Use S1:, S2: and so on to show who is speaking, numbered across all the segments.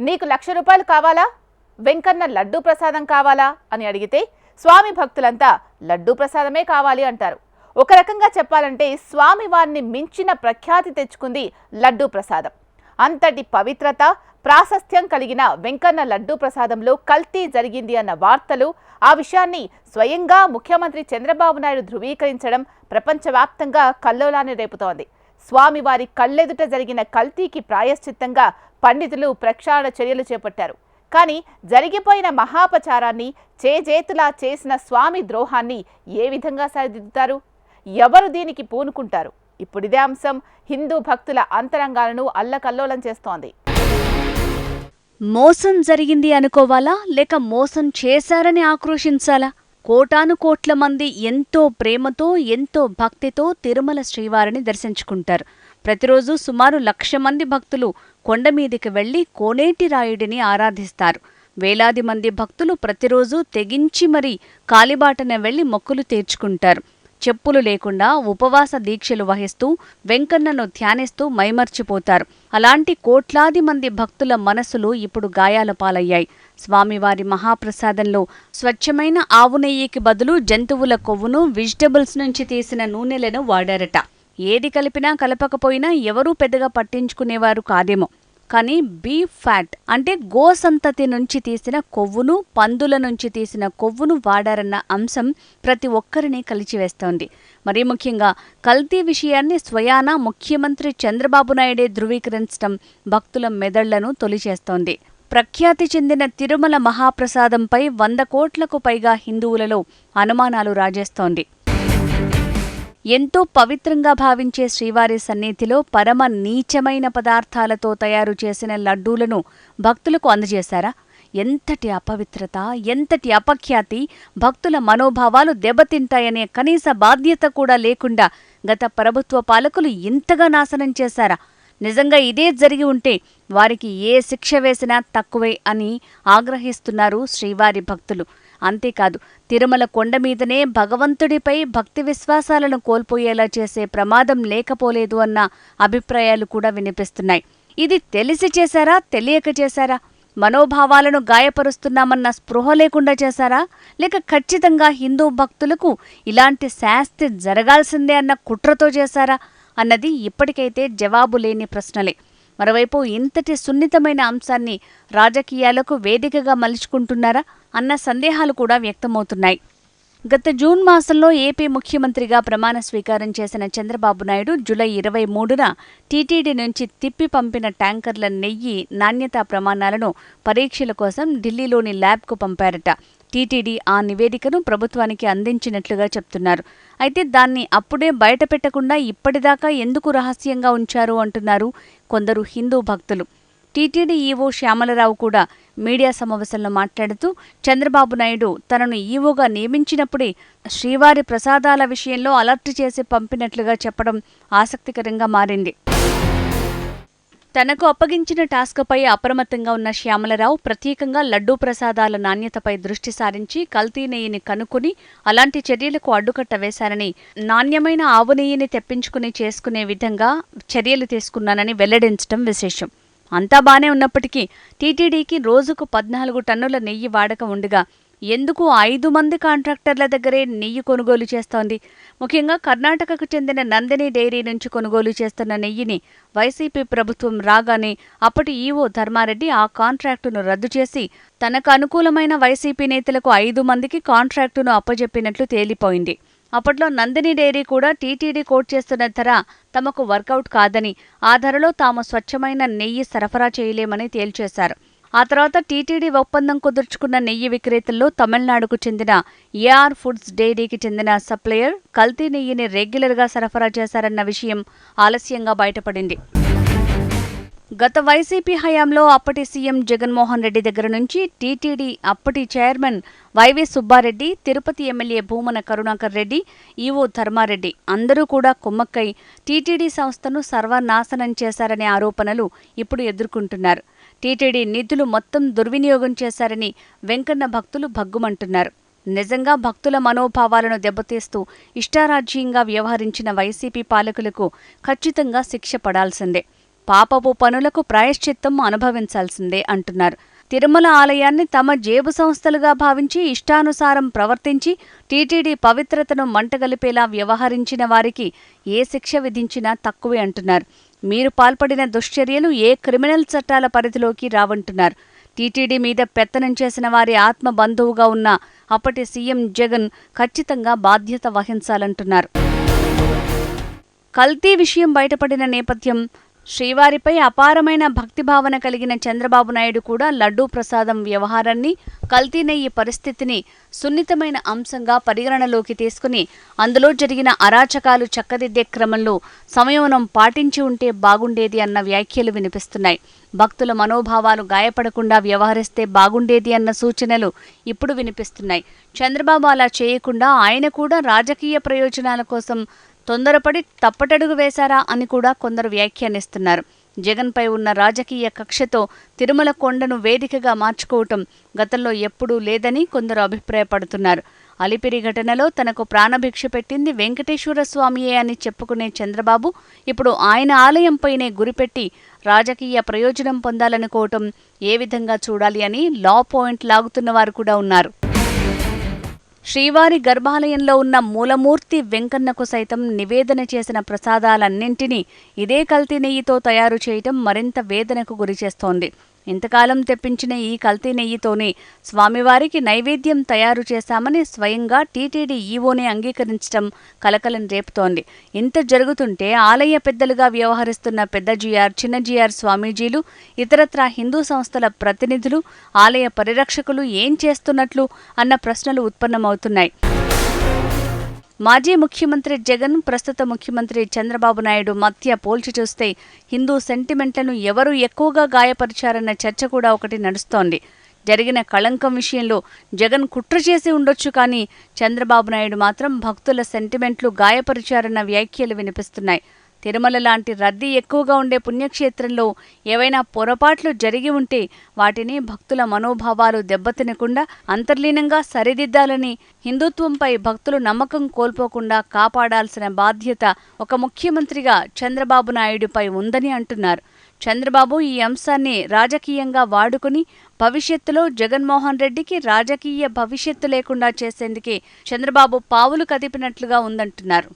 S1: నీకు లక్ష రూపాయలు కావాలా? వెంకన్న లడ్డూ ప్రసాదం కావాలా? అని అడిగితే స్వామి భక్తులంతా లడ్డూ ప్రసాదమే కావాలి అంటారు. ఒక రకంగా చెప్పాలంటే స్వామి వారిని మించిన ప్రఖ్యాతి తెచ్చుకుంది లడ్డూ ప్రసాదం. అంతటి పవిత్రత ప్రాశస్త్యం కలిగిన వెంకన్న లడ్డూ ప్రసాదంలో కల్తీ జరిగింది అన్న వార్తలు ఆ విషయాన్ని స్వయంగా ముఖ్యమంత్రి చంద్రబాబు నాయుడు ధృవీకరించడం ప్రపంచవ్యాప్తంగా కల్లోలాన్ని రేపుతోంది. స్వామివారి కళ్ళెదుట జరిగిన కల్తీకి ప్రాయశ్చిత్తంగా పండితులు ప్రక్షాళన చర్యలు చేపట్టారు. కానీ జరిగిపోయిన మహాపచారాన్ని చేజేతులా చేసిన స్వామి ద్రోహాన్ని ఏ విధంగా సరిదిద్దుతారు? ఎవరు దీనికి పూనుకుంటారు? ఇప్పుడిదే అంశం. హిందూ భక్తుల అంతరంగాలను అల్లకల్లోలం చేస్తోంది.
S2: మోసం జరిగింది అనుకోవాలా? లేక మోసం చేశారని ఆక్రోషించాలా కోటాను కోట్ల మంది ఎంతో ప్రేమతో ఎంతో భక్తితో తిరుమల శ్రీవారిని దర్శించుకుంటారు. ప్రతిరోజు సుమారు లక్ష మంది భక్తులు కొండ మీదికి వెళ్ళి కోనేటి రాయుడిని ఆరాధిస్తారు. వేలాది మంది భక్తులు ప్రతిరోజు తెగించి మరీ కాలిబాటన వెళ్ళి మొక్కులు తీర్చుకుంటారు. చెప్పులు లేకుండా ఉపవాస దీక్షలు వహిస్తూ వెంకన్నను ధ్యానిస్తూ మైమర్చిపోతారు. అలాంటి కోట్లాది మంది భక్తుల మనసులు ఇప్పుడు గాయాల పాలయ్యాయి. స్వామివారి మహాప్రసాదంలో స్వచ్ఛమైన ఆవు నెయ్యికి బదులు జంతువుల కొవ్వును వెజిటబుల్స్ నుంచి తీసిన నూనెలను వాడారట. ఏది కలిపినా కలపకపోయినా ఎవరూ పెద్దగా పట్టించుకునేవారు కాదేమో. కానీ బీ ఫ్యాట్ అంటే గో సంతతి నుంచి తీసిన కొవ్వును పందుల నుంచి తీసిన కొవ్వును వాడారన్న అంశం ప్రతి ఒక్కరిని కలిచివేస్తోంది. మరీ ముఖ్యంగా కల్తీ విషయాన్ని స్వయాన ముఖ్యమంత్రి చంద్రబాబు నాయుడే ధృవీకరించడం భక్తుల మెదళ్ళను తొలిచేస్తోంది. ప్రఖ్యాతి చెందిన తిరుమల మహాప్రసాదంపై వంద కోట్లకు పైగా హిందువులలో అనుమానాలు రాజేస్తోంది. ఎంతో పవిత్రంగా భావించే శ్రీవారి సన్నిధిలో పరమ నీచమైన పదార్థాలతో తయారు చేసిన లడ్డూలను భక్తులకు అందజేశారా? ఎంతటి అపవిత్రత ఎంతటి అపఖ్యాతి భక్తుల మనోభావాలు దెబ్బతింటాయనే కనీస బాధ్యత కూడా లేకుండా గత ప్రభుత్వ పాలకులు ఇంతగా నాశనం చేశారా? నిజంగా ఇదే జరిగి ఉంటే వారికి ఏ శిక్ష వేసినా తక్కువే అని ఆగ్రహిస్తున్నారు శ్రీవారి భక్తులు. అంతేకాదు తిరుమల కొండ మీదనే భగవంతుడిపై భక్తి విశ్వాసాలను కోల్పోయేలా చేసే ప్రమాదం లేకపోలేదు అన్న అభిప్రాయాలు కూడా వినిపిస్తున్నాయి. ఇది తెలిసి చేశారా తెలియక చేశారా? మనోభావాలను గాయపరుస్తున్నామన్న స్పృహ లేకుండా చేశారా? లేక ఖచ్చితంగా హిందూ భక్తులకు ఇలాంటి శాస్తి జరగాల్సిందే అన్న కుట్రతో చేశారా? అన్నది ఇప్పటికైతే జవాబు లేని ప్రశ్నలే. మరోవైపు ఇంతటి సున్నితమైన అంశాన్ని రాజకీయాలకు వేదికగా మలుచుకుంటున్నారా అన్న సందేహాలు కూడా వ్యక్తమవుతున్నాయి. గత జూన్ మాసంలో ఏపీ ముఖ్యమంత్రిగా ప్రమాణ స్వీకారం చేసిన చంద్రబాబు నాయుడు జూలై ఇరవై మూడున టీటీడీ నుంచి తిప్పి పంపిన ట్యాంకర్ల నెయ్యి నాణ్యతా ప్రమాణాలను పరీక్షల కోసం ఢిల్లీలోని ల్యాబ్కు పంపారట. టీటీడీ ఆ నివేదికను ప్రభుత్వానికి అందించినట్లుగా చెప్తున్నారు. అయితే దాన్ని అప్పుడే బయటపెట్టకుండా ఇప్పటిదాకా ఎందుకు రహస్యంగా ఉంచారు అంటున్నారు కొందరు హిందూ భక్తులు. టీటీడీ ఈవో శ్యామలరావు కూడా మీడియా సమావేశంలో మాట్లాడుతూ చంద్రబాబు నాయుడు తనను ఈవోగా నియమించినప్పుడే శ్రీవారి ప్రసాదాల విషయంలో అలర్ట్ చేసి పంపినట్లుగా చెప్పడం ఆసక్తికరంగా మారింది. తనకు అప్పగించిన టాస్క్పై అప్రమత్తంగా ఉన్న శ్యామలరావు ప్రత్యేకంగా లడ్డూ ప్రసాదాల నాణ్యతపై దృష్టి సారించి కల్తీ నెయ్యిని కనుక్కుని అలాంటి చర్యలకు అడ్డుకట్ట వేశారని నాణ్యమైన ఆవు నెయ్యిని తెప్పించుకుని చేసుకునే విధంగా చర్యలు తీసుకున్నానని వెల్లడించడం విశేషం. అంతా బానే ఉన్నప్పటికీ టీటీడీకి రోజుకు పద్నాలుగు టన్నుల నెయ్యి వాడక ఉండగా ఎందుకు ఐదు మంది కాంట్రాక్టర్ల దగ్గరే నెయ్యి కొనుగోలు చేస్తోంది? ముఖ్యంగా కర్ణాటకకు చెందిన నందిని డైరీ నుంచి కొనుగోలు చేస్తున్న నెయ్యిని వైసీపీ ప్రభుత్వం రాగానే అప్పటి ఈవో ధర్మారెడ్డి ఆ కాంట్రాక్టును రద్దు చేసి తనకు అనుకూలమైన వైసీపీ నేతలకు ఐదు మందికి కాంట్రాక్టును అప్పజెప్పినట్లు తేలిపోయింది. అప్పట్లో నందిని డైరీ కూడా టీటీడీ కోట్ చేస్తున్న ధర తమకు వర్కౌట్ కాదని ఆ ధరలో తాము స్వచ్ఛమైన నెయ్యి సరఫరా చేయలేమని తేల్చేశారు. ఆ తర్వాత టీటీడీ ఒప్పందం కుదుర్చుకున్న నెయ్యి విక్రేతల్లో తమిళనాడుకు చెందిన ఏఆర్ ఫుడ్స్ డైరీకి చెందిన సప్లయర్ కల్తీ నెయ్యిని రెగ్యులర్గా సరఫరా చేశారన్న విషయం ఆలస్యంగా బయటపడింది. గత వైసీపీ హయాంలో అప్పటి సీఎం జగన్మోహన్ రెడ్డి దగ్గర నుంచి టీటీడీ అప్పటి chairman YV Subbareddy Tirupati MLA Bhumana Karunakar Reddy EO Dharmareddy అందరూ కూడా కుమ్మక్కై టీటీడీ సంస్థను సర్వనాశనం చేశారనే ఆరోపణలు ఇప్పుడు ఎదుర్కొంటున్నారు. టీటీడీ నిధులు మొత్తం దుర్వినియోగం చేశారని వెంకన్న భక్తులు భగ్గుమంటున్నారు. నిజంగా భక్తుల మనోభావాలను దెబ్బతీస్తూ ఇష్టారాజ్యంగా వ్యవహరించిన వైసీపీ పాలకులకు ఖచ్చితంగా శిక్ష పడాల్సిందే. పాపపు పనులకు ప్రాయశ్చిత్తం అనుభవించాల్సిందే అంటున్నారు. తిరుమల ఆలయాన్ని తమ జేబు సంస్థలుగా భావించి ఇష్టానుసారం ప్రవర్తించి టీటీడీ పవిత్రతను మంటగలిపేలా వ్యవహరించిన వారికి ఏ శిక్ష విధించినా తక్కువే అంటున్నారు. మీరు పాల్పడిన దుశ్చర్యలు ఏ క్రిమినల్ చట్టాల పరిధిలోకి రావంటున్నారు. టీటీడీ మీద పెత్తనం చేసిన వారి ఆత్మ బంధువుగా ఉన్న అప్పటి సీఎం జగన్ ఖచ్చితంగా బాధ్యత వహించాలంటున్నారు. కల్తీ విషయం బయటపడిన నేపథ్యం శ్రీవారిపై అపారమైన భక్తిభావన కలిగిన చంద్రబాబు నాయుడు కూడా లడ్డూ ప్రసాదం వ్యవహారాన్ని కల్తీనెయ్యి పరిస్థితిని సున్నితమైన అంశంగా పరిగణనలోకి తీసుకుని అందులో జరిగిన అరాచకాలు చక్కదిద్దే క్రమంలో సంయమనం పాటించి ఉంటే బాగుండేది అన్న వ్యాఖ్యలు వినిపిస్తున్నాయి. భక్తుల మనోభావాలు గాయపడకుండా వ్యవహరిస్తే బాగుండేది అన్న సూచనలు ఇప్పుడు వినిపిస్తున్నాయి. చంద్రబాబు అలా చేయకుండా ఆయన కూడా రాజకీయ ప్రయోజనాల కోసం తొందరపడి తప్పటడుగు వేశారా అని కూడా కొందరు వ్యాఖ్యానిస్తున్నారు. జగన్పై ఉన్న రాజకీయ కక్షతో తిరుమల కొండను వేదికగా మార్చుకోవటం గతంలో ఎప్పుడూ లేదని కొందరు అభిప్రాయపడుతున్నారు. అలిపిరి ఘటనలో తనకు ప్రాణభిక్ష పెట్టింది వెంకటేశ్వర స్వామియే అని చెప్పుకునే చంద్రబాబు ఇప్పుడు ఆయన ఆలయంపైనే గురిపెట్టి రాజకీయ ప్రయోజనం పొందాలనుకోవటం ఏ విధంగా చూడాలి అని లా పాయింట్ లాగుతున్న వారు కూడా ఉన్నారు. శ్రీవారి గర్భాలయంలో ఉన్న మూలమూర్తి వెంకన్నకు సైతం నివేదన చేసిన ప్రసాదాలన్నింటినీ ఇదే కల్తీ నెయ్యితో తయారు చేయటం మరింత వేదనకు గురిచేస్తోంది ఇంతకాలం తెప్పించిన ఈ కల్తీ నెయ్యితోనే స్వామివారికి నైవేద్యం తయారు చేశామని స్వయంగా టీటీడీ ఈవోనే అంగీకరించడం కలకలం రేపుతోంది. ఇంత జరుగుతుంటే ఆలయ పెద్దలుగా వ్యవహరిస్తున్న పెద్ద జిఆర్ చిన్న జిఆర్ స్వామీజీలు ఇతరత్రా హిందూ సంస్థల ప్రతినిధులు ఆలయ పరిరక్షకులు ఏం చేస్తున్నట్లు అన్న ప్రశ్నలు ఉత్పన్నమవుతున్నాయి. మాజీ ముఖ్యమంత్రి జగన్ ప్రస్తుత ముఖ్యమంత్రి చంద్రబాబు నాయుడు మధ్య పోల్చి చూస్తే హిందూ సెంటిమెంట్లను ఎవరు ఎక్కువగా గాయపరిచారన్న చర్చ కూడా ఒకటి నడుస్తోంది. జరిగిన కళంకం విషయంలో జగన్ కుట్ర చేసి ఉండొచ్చు కానీ చంద్రబాబు నాయుడు మాత్రం భక్తుల సెంటిమెంట్లు గాయపరిచారన్న వ్యాఖ్యలు వినిపిస్తున్నాయి. తిరుమల లాంటి రద్దీ ఎక్కువగా ఉండే పుణ్యక్షేత్రంలో ఏవైనా పొరపాట్లు జరిగి ఉంటే వాటిని భక్తుల మనోభావాలు దెబ్బతినకుండా అంతర్లీనంగా సరిదిద్దాలని హిందుత్వంపై భక్తులు నమ్మకం కోల్పోకుండా కాపాడాల్సిన బాధ్యత ఒక ముఖ్యమంత్రిగా చంద్రబాబు నాయుడుపై ఉందని అంటున్నారు. చంద్రబాబు ఈ అంశాన్ని రాజకీయంగా వాడుకుని భవిష్యత్తులో జగన్మోహన్ రెడ్డికి రాజకీయ భవిష్యత్తు లేకుండా చేసేందుకే చంద్రబాబు పావులు కదిపినట్లుగా ఉందంటున్నారు.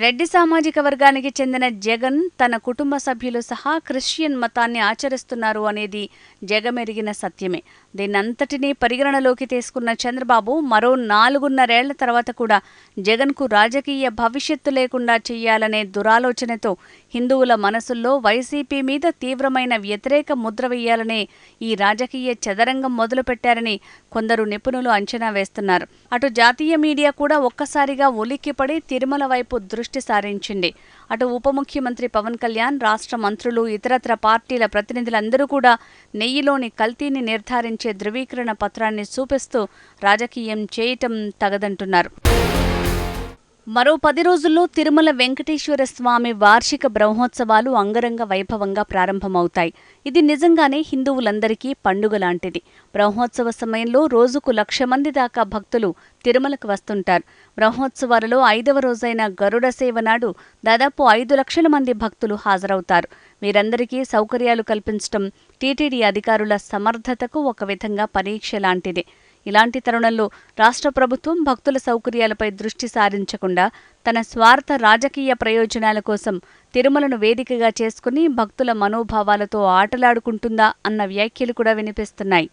S2: రెడ్డి సామాజిక వర్గానికి చెందిన జగన్ తన కుటుంబ సభ్యులు సహా క్రిస్టియన్ మతాన్ని ఆచరిస్తున్నారు అనేది జగమెరిగిన సత్యమే. దీనంతటినీ పరిగణనలోకి తీసుకున్న చంద్రబాబు మరో నాలుగున్నరేళ్ళ తర్వాత కూడా జగన్కు రాజకీయ భవిష్యత్తు లేకుండా చేయాలనే దురాలోచనతో హిందువుల మనసుల్లో వైసీపీ మీద తీవ్రమైన వ్యతిరేక ముద్ర వేయాలనే ఈ రాజకీయ చదరంగం మొదలుపెట్టారని కొందరు నిపుణులు అంచనా వేస్తున్నారు. అటు జాతీయ మీడియా కూడా ఒక్కసారిగా ఉలిక్కిపడి తిరుమల వైపు దృష్టి సారించింది. అటు ఉప ముఖ్యమంత్రి పవన్ కళ్యాణ్ రాష్ట్ర మంత్రులు ఇతరత్ర పార్టీల ప్రతినిధులందరూ కూడా నెయ్యిలోని కల్తీని నిర్ధారించే ధృవీకరణ పత్రాన్ని చూపిస్తూ రాజకీయం చేయటం తగదంటున్నారు. మరో పది రోజుల్లో తిరుమల వెంకటేశ్వర స్వామి వార్షిక బ్రహ్మోత్సవాలు అంగరంగ వైభవంగా ప్రారంభమవుతాయి. ఇది నిజంగానే హిందువులందరికీ పండుగ లాంటిది బ్రహ్మోత్సవ సమయంలో రోజుకు లక్ష మంది దాకా భక్తులు తిరుమలకు వస్తుంటారు. బ్రహ్మోత్సవాలలో ఐదవ రోజైన గరుడ సేవ నాడు దాదాపు ఐదు లక్షల మంది భక్తులు హాజరవుతారు. వీరందరికీ సౌకర్యాలు కల్పించడం టీటీడీ అధికారుల సమర్థతకు ఒక విధంగా పరీక్ష లాంటిదే. ఇలాంటి తరుణంలో రాష్ట్ర ప్రభుత్వం భక్తుల సౌకర్యాలపై దృష్టి సారించకుండా తన స్వార్థ రాజకీయ ప్రయోజనాల కోసం తిరుమలను వేదికగా చేసుకుని భక్తుల మనోభావాలతో ఆటలాడుకుంటుందా అన్న వ్యాఖ్యలు కూడా వినిపిస్తున్నాయి.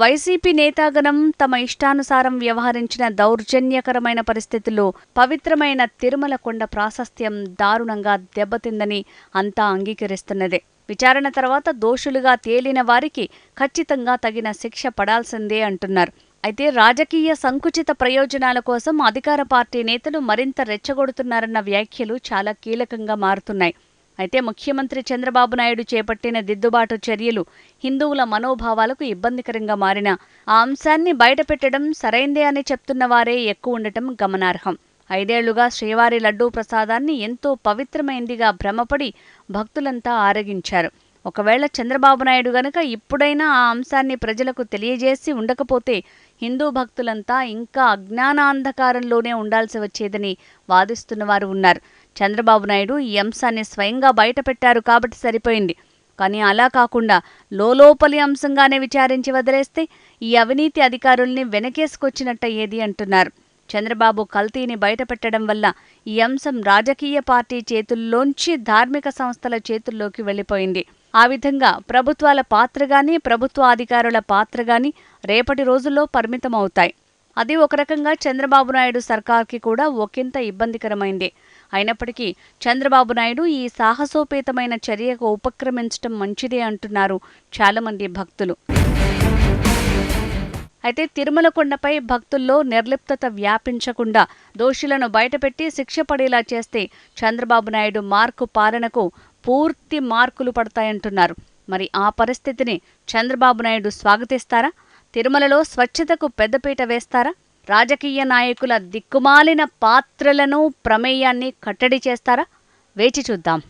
S2: వైసీపీ నేతాగణం తమ ఇష్టానుసారం వ్యవహరించిన దౌర్జన్యకరమైన పరిస్థితుల్లో పవిత్రమైన తిరుమల కొండ ప్రాశస్త్యం దారుణంగా దెబ్బతిందని అంతా అంగీకరిస్తున్నదే. విచారణ తర్వాత దోషులుగా తేలిన వారికి ఖచ్చితంగా తగిన శిక్ష పడాల్సిందే అంటున్నారు. అయితే రాజకీయ సంకుచిత ప్రయోజనాల కోసం అధికార పార్టీ నేతలు మరింత రెచ్చగొడుతున్నారన్న వ్యాఖ్యలు చాలా కీలకంగా మారుతున్నాయి. అయితే ముఖ్యమంత్రి చంద్రబాబు నాయుడు చేపట్టిన దిద్దుబాటు చర్యలు హిందువుల మనోభావాలకు ఇబ్బందికరంగా మారిన ఆ అంశాన్ని బయటపెట్టడం సరైందే అని చెప్తున్న వారే ఎక్కువ ఉండటం గమనార్హం. ఐదేళ్ళుగా శ్రీవారి లడ్డూ ప్రసాదాన్ని ఎంతో పవిత్రమైందిగా భ్రమపడి భక్తులంతా ఆరగించారు. ఒకవేళ చంద్రబాబు నాయుడు గనక ఇప్పుడైనా ఆ అంశాన్ని ప్రజలకు తెలియజేసి ఉండకపోతే హిందూ భక్తులంతా ఇంకా అజ్ఞానాంధకారంలోనే ఉండాల్సి వచ్చేదని వాదిస్తున్నవారు ఉన్నారు. చంద్రబాబు నాయుడు ఈ అంశాన్ని స్వయంగా బయటపెట్టారు కాబట్టి సరిపోయింది. కానీ అలా కాకుండా లోలోపలి అంశంగానే విచారించి వదిలేస్తే ఈ అవినీతి అధికారుల్ని వెనకేసుకొచ్చినట్టయ్యేది అంటున్నారు. చంద్రబాబు కల్తీని బయటపెట్టడం వల్ల ఈ అంశం రాజకీయ పార్టీ చేతుల్లోంచి ధార్మిక సంస్థల చేతుల్లోకి వెళ్ళిపోయింది. ఆ విధంగా ప్రభుత్వాల పాత్రగాని ప్రభుత్వ అధికారుల పాత్రగాని రేపటి రోజుల్లో పరిమితమవుతాయి. అది ఒక రకంగా చంద్రబాబు నాయుడు సర్కార్కి కూడా ఒకంత ఇబ్బందికరమైంది. అయినప్పటికీ చంద్రబాబు నాయుడు ఈ సాహసోపేతమైన చర్యకు ఉపక్రమించడం మంచిదే అంటున్నారు చాలామంది భక్తులు. అయితే తిరుమల కొండపై భక్తుల్లో నిర్లిప్తత వ్యాపించకుండా దోషులను బయటపెట్టి శిక్ష పడేలా చేస్తే చంద్రబాబు నాయుడు మార్కు పాలనకు పూర్తి మార్కులు పడతాయంటున్నారు. మరి ఆ పరిస్థితిని చంద్రబాబు నాయుడు స్వాగతిస్తారా? తిరుమలలో స్వచ్ఛతకు పెద్దపీట వేస్తారా? రాజకీయ నాయకుల దిక్కుమాలిన పాత్రలను ప్రమేయాన్ని కట్టడి చేస్తారా? వేచి చూద్దాం.